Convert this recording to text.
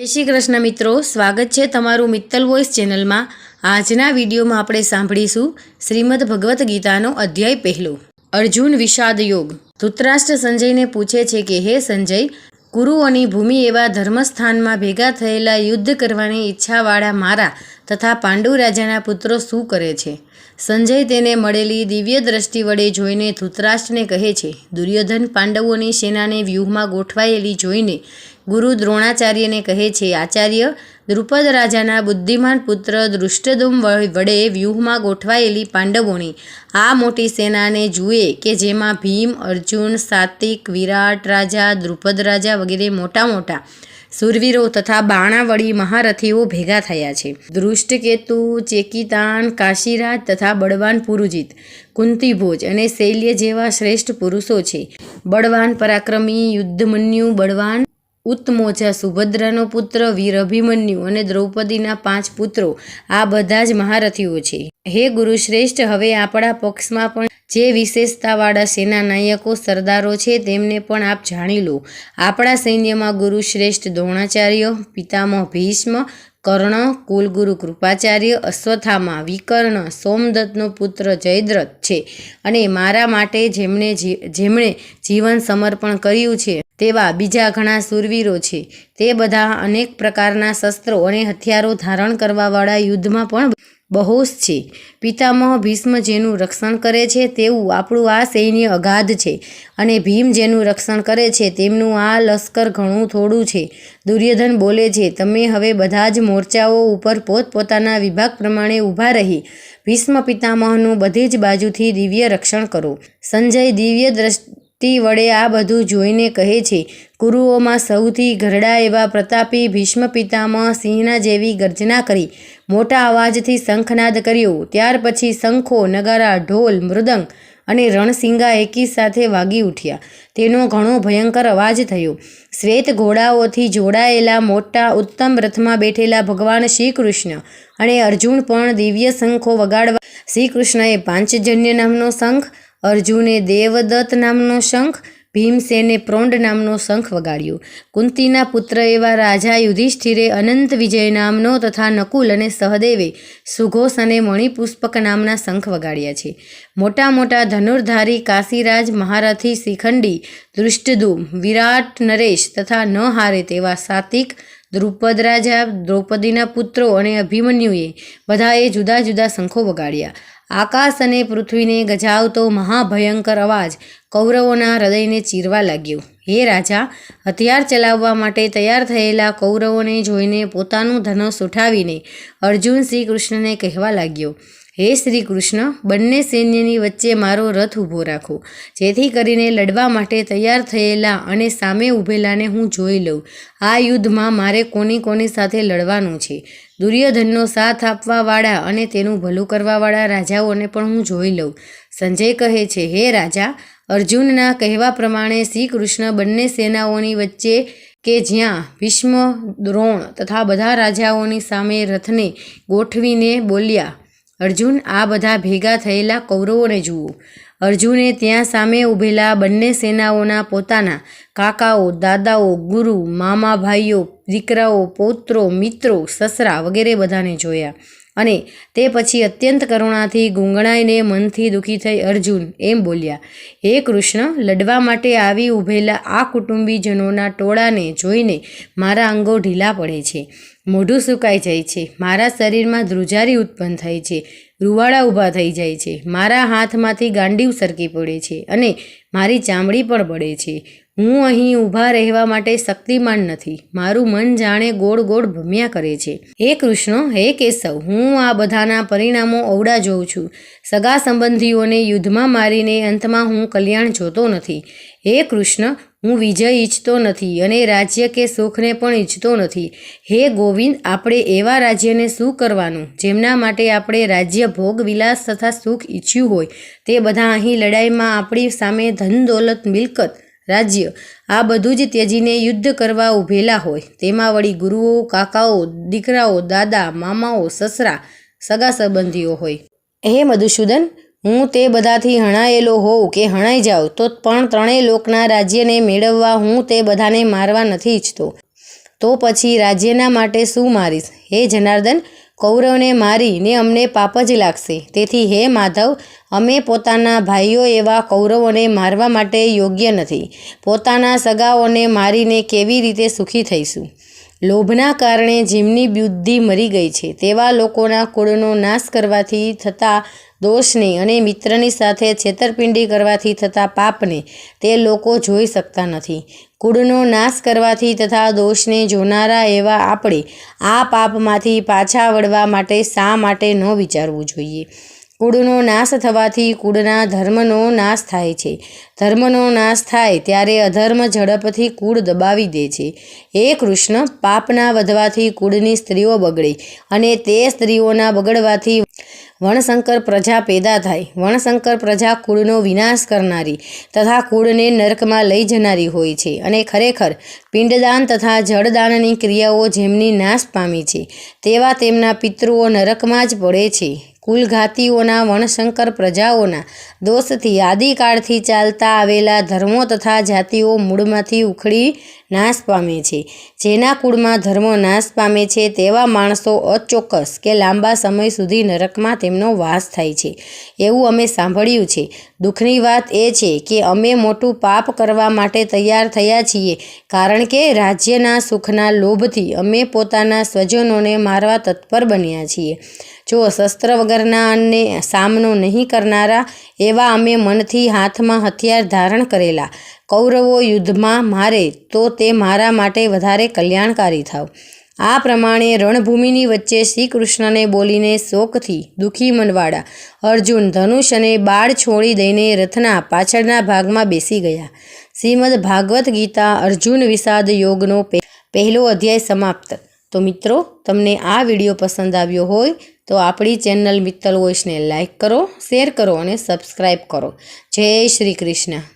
જય શ્રી કૃષ્ણ મિત્રો, સ્વાગત છે તમારું મિત્તલ વોઇસ ચેનલમાં. આજના વિડીયોમાં આપણે સાંભળીશું શ્રીમદ ભગવદ્ ગીતાનો અધ્યાય પહેલો. અર્જુન વિષાદ યોગ. ધૃતરાષ્ટ્ર સંજયને પૂછે છે કે, હે સંજય કુરુઓની ભૂમિ એવા ધર્મસ્થાનમાં ભેગા થયેલા યુદ્ધ કરવાની ઈચ્છાવાળા મારા તથા પાંડુ રાજાના પુત્રો શું કરે છે? સંજય તેને મળેલી દિવ્ય દ્રષ્ટિ વડે જોઈને ધૃતરાષ્ટ્રને કહે છે, દુર્યોધન પાંડવોની સેનાને વ્યૂહમાં ગોઠવાયેલી જોઈને ગુરુ દ્રોણાચાર્યને કહે છે, આચાર્ય, દ્રુપદ રાજાના બુદ્ધિમાન પુત્ર દૃષ્ટદુમ વડે વ્યૂહમાં ગોઠવાયેલી પાંડવોની આ મોટી સેનાને જુએ કે જેમાં ભીમ, અર્જુન, સાત્વિક, વિરાટ રાજા, દ્રુપદ રાજા વગેરે મોટા મોટા સુરવીરો તથા બાણાવળી મહારથીઓ ભેગા થયા છે. દૃષ્ટકેતુ ચેકિતાન, કાશીરાજ તથા બળવાન પુરુજીત, કુંતીભોજ અને શૈલ્ય જેવા શ્રેષ્ઠ પુરુષો છે. બળવાન પરાક્રમી, યુદ્ધમન્યુ બળવાન ઉત્તમોજા સુભદ્રાનો પુત્ર વીર અભિમન્યુ અને દ્રૌપદીના પાંચ પુત્રો આ બધા જ મહારથીઓ છે. હે ગુરુશ્રેષ્ઠ, હવે આપણા પક્ષમાં પણ જે વિશેષતાવાળા સેના નાયકો સરદારો છે તેમને પણ આપ જાણી લો. આપણા સૈન્યમાં ગુરુશ્રેષ્ઠ દ્રોણાચાર્ય, પિતામહ ભીષ્મ, કર્ણ, કુલગુરુ કૃપાચાર્ય, અશ્વથામા, વિકર્ણ, સોમદત્તનો પુત્ર જયદ્રથ છે અને મારા માટે જેમણે જેમણે જીવન સમર્પણ કર્યું છે તેવા બીજા ઘણા સુરવીરો છે. તે બધા અનેક પ્રકારના શસ્ત્રો અને હથિયારો ધારણ કરવાવાળા યુદ્ધમાં પણ બહોશ છે. પિતામહ ભીષ્મ જેનું રક્ષણ કરે છે તેવું આપણું આ સૈન્ય અગાધ છે અને ભીમ જેનું રક્ષણ કરે છે તેમનું આ લશ્કર ઘણું થોડું છે. દુર્યોધન બોલે છે, તમે હવે બધા જ મોરચાઓ ઉપર પોતપોતાના વિભાગ પ્રમાણે ઊભા રહી. ભીષ્મ પિતામહનું બધી જ બાજુથી દિવ્ય રક્ષણ કરો. સંજય દિવ્ય દ્રષ્ટિ વડે આ બધું જોઈને કહે છે. કુરુઓમાં સૌથી ઘરડા એવા પ્રતાપી ભીષ્મ પિતામાં સિંહના જેવી ગર્જના કરી. મોટા અવાજથી શંખનાદ કર્યો. ત્યાર પછી શંખો, નગારા, ઢોલ, મૃદંગ અને રણસિંગા એકી સાથે વાગી ઉઠ્યા. તેનો ઘણો ભયંકર અવાજ થયો. શ્વેત ઘોડાઓથી જોડાયેલા મોટા ઉત્તમ રથમાં બેઠેલા ભગવાન શ્રી કૃષ્ણ અને અર્જુન પણ દિવ્ય શંખો વગાડવા શ્રી કૃષ્ણએ પાંચજન્ય નામનો શંખ અર્જુને દેવદત્ત નામનો શંખ, ભીમસેને પ્રોંડ નામનો શંખ વગાડ્યો. કુંતીના પુત્ર એવા રાજા યુધિષ્ઠિરે અનંત વિજય નામનો તથા નકુલ અને સહદેવે સુઘોષ અને મણિપુષ્પક નામના શંખ વગાડ્યા છે. મોટા મોટા ધનુર્ધારી કાશીરાજ મહારથી શિખંડી દૃષ્ટદુમ, વિરાટ નરેશ તથા ન હારે તેવા સાતિક દ્રુપદ રાજા દ્રૌપદીના પુત્રો અને અભિમન્યુએ બધાએ જુદા જુદા શંખો વગાડ્યા. આકાશ અને પૃથ્વીને ગજાવતો મહાભયંકર અવાજ કૌરવોના હૃદયને ચીરવા લાગ્યો. હે રાજા, હથિયાર ચલાવવા માટે તૈયાર થયેલા કૌરવોને જોઈને પોતાનું ધનુષ ઉઠાવીને અર્જુન શ્રી કૃષ્ણને કહેવા લાગ્યો. હે શ્રી કૃષ્ણ, બંને સૈન્યની વચ્ચે મારો રથ ઊભો રાખો. જેથી કરીને લડવા માટે તૈયાર થયેલા અને સામે ઊભેલાને હું જોઈ લઉં. આ યુદ્ધમાં મારે કોની કોની સાથે લડવાનું છે? દુર્યોધનનો સાથ આપવાવાળા અને તેનું ભલું કરવાવાળા રાજાઓને પણ હું જોઈ લઉં. સંજય કહે છે, હે રાજા, અર્જુનના કહેવા પ્રમાણે શ્રી કૃષ્ણ બંને સેનાઓની વચ્ચે કે જ્યાં ભીષ્મ દ્રોણ તથા બધા રાજાઓની સામે રથને ગોઠવીને બોલ્યા અર્જુન આ બધા ભેગા થયેલા કૌરવોને જુઓ. અર્જુને ત્યાં સામે ઊભેલા બંને સેનાઓના પોતાના કાકાઓ, દાદાઓ, ગુરુ, મામા, ભાઈઓ, દીકરાઓ, પૌત્રો, મિત્રો, સસરા વગેરે બધાને જોયા. અને તે પછી અત્યંત કરુણાથી ગુંગણાઈને મનથી દુઃખી થઈ અર્જુન એમ બોલ્યા, હે કૃષ્ણ, લડવા માટે આવી ઊભેલા આ કુટુંબીજનોના ટોળાને જોઈને મારા અંગો ઢીલા પડે છે. મોઢું સુકાઈ જાય છે. મારા શરીરમાં ધ્રુજારી ઉત્પન્ન થાય છે. રૂવાડા ઊભા થઈ જાય છે. મારા હાથમાંથી ગાંડીવ સરકી પડે છે અને મારી ચામડી પણ પડે છે. હું અહીં ઊભા રહેવા માટે શક્તિમાન નથી. મારું મન જાણે ગોળ ગોળ ભમ્યા કરે છે. હે કૃષ્ણ, હે કેશવ, હું આ બધાના પરિણામો અવડા જોઉં છું. સગા સંબંધીઓને યુદ્ધમાં મારીને અંતમાં હું કલ્યાણ જોતો નથી. હે કૃષ્ણ, હું વિજય ઈચ્છતો નથી અને રાજ્ય કે સુખને પણ ઈચ્છતો નથી. હે ગોવિંદ, આપણે એવા રાજ્યને શું કરવાનું? જેમના માટે આપણે રાજ્ય ભોગ, વિલાસ તથા સુખ ઈચ્છ્યું હોય. તે બધા અહીં લડાઈમાં આપણી સામે ધન, દોલત, મિલકત રાજ્ય. આ બધું જ ત્યજીને યુદ્ધ કરવા ઊભેલા હોય. તેમાં વળી ગુરુઓ, કાકાઓ, દીકરાઓ, દાદા, મામાઓ, સસરા, સગા સંબંધીઓ હોય. હે મધુસૂદન, હું તે બધાથી હણાયેલો હોઉં કે હણાઈ જાઉં, તો પણ ત્રણેય લોકના રાજ્યને મેળવવા હું તે બધાને મારવા નથી ઈચ્છતો. તો પછી રાજ્યના માટે શું મારીશ? હે જનાર્દન કૌરવને મારીને અમને પાપ જ લાગશે. તેથી હે માધવ, અમે પોતાના ભાઈઓ એવા કૌરવોને મારવા માટે યોગ્ય નથી. પોતાના સગાઓને મારીને કેવી રીતે સુખી થઈશું? લોભના કારણે જેમની બુદ્ધિ મરી ગઈ છે, તેવા લોકોના કુળનો નાશ કરવાથી થતા દોષને અને મિત્રની સાથે છેતરપિંડી કરવાથી થતા પાપને તે લોકો જોઈ શકતા નથી. કુળનો નાશ કરવાથી તથા દોષને જોનારા એવા આપણે આ પાપમાંથી પાછા વળવા માટે શા માટે ન વિચારવું જોઈએ? કુળનો નાશ થવાથી કુળના ધર્મનો નાશ થાય છે. ધર્મનો નાશ થાય ત્યારે અધર્મ ઝડપથી કુળ દબાવી દે છે. હે કૃષ્ણ, પાપના વધવાથી કુળની સ્ત્રીઓ બગડે અને તે સ્ત્રીઓના બગડવાથી વણશંકર પ્રજા પેદા થાય. વણશંકર પ્રજા કુળનો વિનાશ કરનારી તથા કુળને નરકમાં લઈ જનારી હોય છે અને ખરેખર પિંડદાન તથા જળદાનની ક્રિયાઓ જેમની નાશ પામી છે, તેવા તેમના પિતૃઓ નરકમાં જ પડે છે. કુલઘાતીઓના, વણશંકર પ્રજાઓના દોષથી આદિકાળથી ચાલતા આવેલા ધર્મો તથા જાતિઓ મૂળમાંથી ઉખડી નાશ પામે છે. જેના કુળમાં ધર્મો નાશ પામે છે તેવા માણસો અચોક્કસ કે લાંબા સમય સુધી નરકમાં તેમનો વાસ થાય છે. એવું અમે સાંભળ્યું છે. દુઃખની વાત એ છે કે અમે મોટું પાપ કરવા માટે તૈયાર થયા છીએ કારણ કે રાજ્યના સુખના લોભથી અમે પોતાના સ્વજનોને મારવા તત્પર બન્યા છીએ. જો શસ્ત્ર વગરના અને સામનો નહીં કરનારા, એવા અમે મનથી હાથમાં હથિયાર ધારણ કરેલા. કૌરવો યુદ્ધમાં મારે, તો તે મારા માટે વધારે કલ્યાણકારી થાવ. આ પ્રમાણે રણભૂમિની વચ્ચે શ્રી કૃષ્ણને બોલીને શોકથી દુઃખી મનવાળા અર્જુન ધનુષ અને બાળ છોડી દઈને રથના પાછળના ભાગમાં બેસી ગયા. શ્રીમદ ભાગવત ગીતા અર્જુન વિષાદ યોગનો પહેલો અધ્યાય સમાપ્ત. તો મિત્રો, તમને આ વીડિયો પસંદ આવ્યો હોય તો આપણી ચેનલ મિત્તલ વોઇસને લાઇક કરો, શેર કરો અને સબસ્ક્રાઈબ કરો. જય શ્રી કૃષ્ણ.